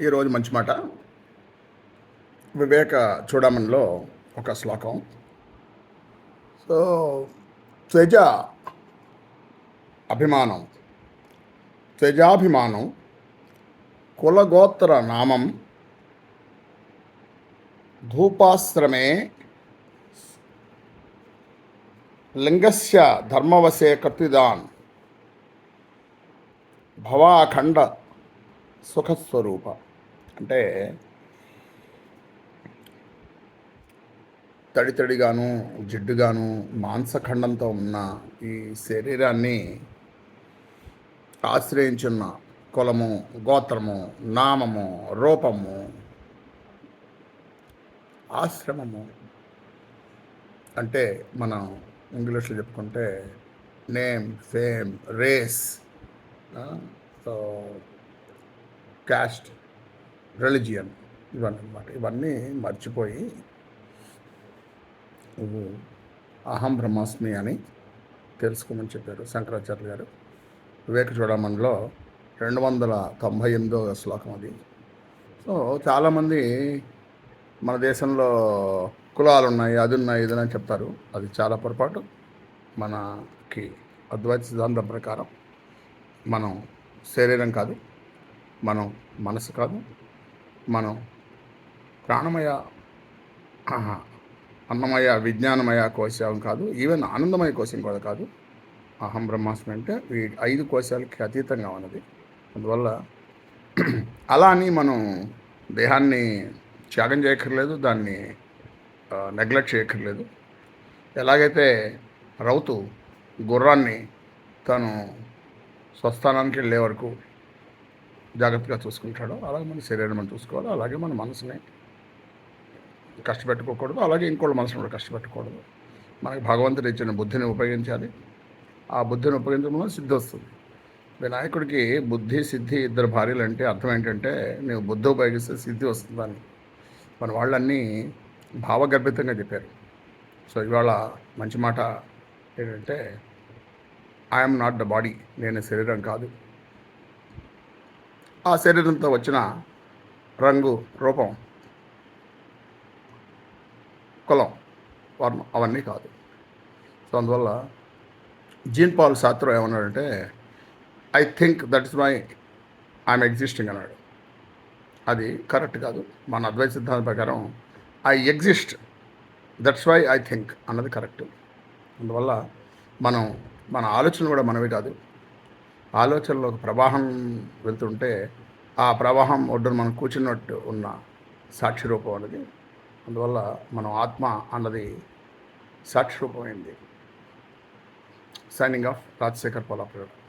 ఈరోజు మంచి మాట. వివేక చూడమనిలో ఒక శ్లోకం. సో త్వజ అభిమానం. త్వజాభిమానం కులగోత్ర నామం ధూపాశ్రమే లింగస్య ధర్మవశే కర్తిదాన్ భవాఖండ సుఖస్వరూప. అంటే తడి తడిగాను జిడ్డుగాను మాంసఖండంతో ఉన్న ఈ శరీరాన్ని ఆశ్రయించున్న కులము గోత్రము నామము రూపము ఆశ్రమము అంటే మనం ఇంగ్లీష్లో చెప్పుకుంటే name fame race so caste religion ఇవన్నీ అనమాట ఇవన్నీ మర్చిపోయి నువ్వు అహం బ్రహ్మాస్మి అని తెలుసుకోమని చెప్పారు శంకరాచార్య గారు. వివేక చూడమనిలో రెండు వందల తొంభై ఎనిమిదో శ్లోకం అది. సో చాలామంది మన దేశంలో కులాలు ఉన్నాయి అది ఉన్నాయి ఇది అని చెప్తారు. అది చాలా పొరపాటు. మనకి అద్వైత సిద్ధాంతం ప్రకారం మనం శరీరం కాదు మనం మనసు కాదు మనం ప్రాణమయ అన్నమయ విజ్ఞానమయ కోశం కాదు ఈవెన్ ఆనందమయ కోశం కూడా కాదు. అహం బ్రహ్మాస్మి అంటే ఈ ఐదు కోశాలకి అతీతంగా ఉన్నది. అందువల్ల అలా అని మనం దేహాన్ని త్యాగం చేయక్కర్లేదు దాన్ని నెగ్లెక్ట్ చేయక్కర్లేదు. ఎలాగైతే రౌతు గుర్రాన్ని తను స్వస్థానానికి వెళ్ళే వరకు జాగ్రత్తగా చూసుకుంటాడో. అలాగే మన శరీరం మనం చూసుకోవాలి. అలాగే మన మనసుని కష్టపెట్టుకోకూడదు. అలాగే ఇంకోళ్ళ మనసును కూడా కష్టపెట్టకూడదు మనకి భగవంతుడు ఇచ్చిన బుద్ధిని ఉపయోగించాలి. ఆ బుద్ధిని ఉపయోగించడం వల్ల సిద్ధి వస్తుంది. వినాయకుడికి బుద్ధి సిద్ధి ఇద్దరు భార్యలు అంటే అర్థం ఏంటంటే నువ్వు బుద్ధి ఉపయోగిస్తే సిద్ధి వస్తుందని మన వాళ్ళన్నీ భావగర్భితంగా చెప్పారు. సో ఇవాళ మంచి మాట ఏంటంటే ఐఎమ్ నాట్ ద బాడీ నేను శరీరం కాదు. ఆ శరీరంతో వచ్చిన రంగు రూపం కులం వర్ణం అవన్నీ కాదు. సో అందువల్ల జీన్ పాల్ శాస్త్రం ఏమన్నాడంటే I think that is my I am existing అన్నాడు. అది కరెక్ట్ కాదు. మన అద్వైత సిద్ధాంతం ప్రకారం I exist that's why I think అన్నది కరెక్ట్. అందువల్ల మనం మన ఆలోచనలు కూడా మనమే కాదు. ఆలోచనలో ఒక ప్రవాహం వెళ్తుంటే ఆ ప్రవాహం ఒడ్డున మనం కూర్చున్నట్టు ఉన్న సాక్షి రూపం అనేది అందువల్ల మనం ఆత్మ అన్నది సాక్షి రూపమైంది. Signing off Rajasekhar Polapur